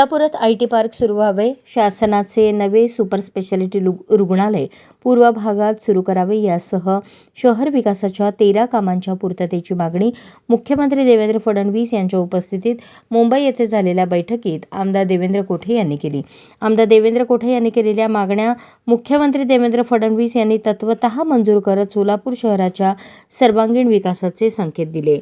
सोलापुरात I T park सुरू व्हावे. शासनाचे नवे सुपर स्पेशालिटी रुग्णालय पूर्व भागात सुरू करावे. यासह शहर विकासाच्या तेरा कामांच्या पूर्ततेची मागणी मुख्यमंत्री देवेंद्र फडणवीस यांच्या उपस्थितीत मुंबई येथे झालेल्या बैठकीत आमदार देवेंद्र कोठे यांनी केली. आमदार देवेंद्र कोठे यांनी केलेल्या मागण्या मुख्यमंत्री देवेंद्र फडणवीस यांनी तत्वत मंजूर करत सोलापूर शहराच्या सर्वांगीण विकासाचे संकेत दिले.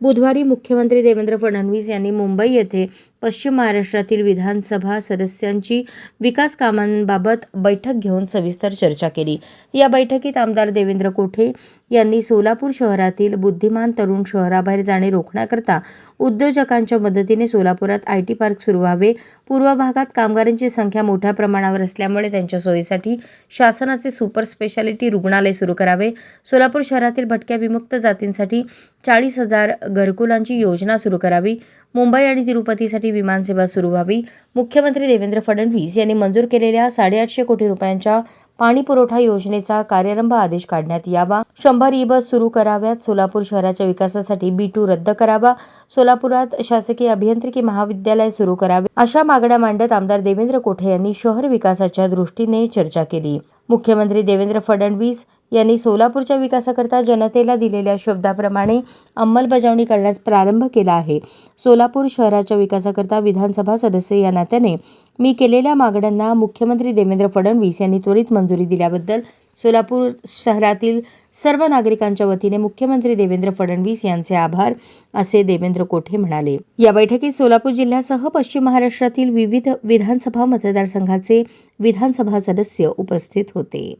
बुधवारी मुख्यमंत्री देवेंद्र फडणवीस यांनी मुंबई येथे पश्चिम महाराष्ट्रातील विधानसभा सदस्यांची विकास कामांबाबत बैठक घेऊन सविस्तर चर्चा केली. या बैठकीत आमदार देवेंद्र कोठे यांनी सोलापूर शहरातील बुद्धिमान तरुण शहराबाहेर जाणे रोखण्याकरता उद्योजकांच्या मदतीने सोलापुरात आय टी पार्क सुरू व्हावे. पूर्व भागात कामगारांची संख्या मोठ्या प्रमाणावर असल्यामुळे त्यांच्या सोयीसाठी शासनाचे सुपर स्पेशालिटी रुग्णालय सुरू करावे. सोलापूर शहरातील भटक्या विमुक्त जातींसाठी चाळीस हजार घरकुलांची योजना सुरू करावी. मुंबई आणि तिरुपतीसाठी विमानसेवा सुरू व्हावी. मुख्यमंत्री देवेंद्र फडणवीस यांनी मंजूर केलेल्या साडेआठशे कोटी रुपयांच्या पाणी पुरवठा योजनेचा कार्यारंभ आदेश काढण्यात यावा. शंभर ई बस सुरू कराव्यात. सोलापूर शहराच्या विकासासाठी बी टू रद्द करावा. सोलापुरात शासकीय अभियांत्रिकी महाविद्यालय सुरू करावे अशा मागण्या मांडत आमदार देवेंद्र कोठे यांनी शहर विकासाच्या दृष्टीने चर्चा केली. मुख्यमंत्री देवेंद्र फडणवीस यांनी सोलापूरच्या विकासाकरता जनतेला दिलेल्या शब्दाप्रमाणे अंमलबजावणी करण्यास प्रारंभ केला आहे. सोलापूर शहराच्या विकासाकरता विधानसभा सदस्य या नात्याने मी केलेल्या मागण्यांना मुख्यमंत्री देवेंद्र फडणवीस यांनी त्वरित मंजुरी दिल्याबद्दल सोलापूर शहरातील सर्व नागरिकांच्या वतीने मुख्यमंत्री देवेंद्र फडणवीस यांचे आभार असे देवेंद्र कोठे म्हणाले. या बैठकीत सोलापूर जिल्ह्यासह पश्चिम महाराष्ट्रातील विविध विधानसभा मतदारसंघाचे विधानसभा सदस्य उपस्थित होते.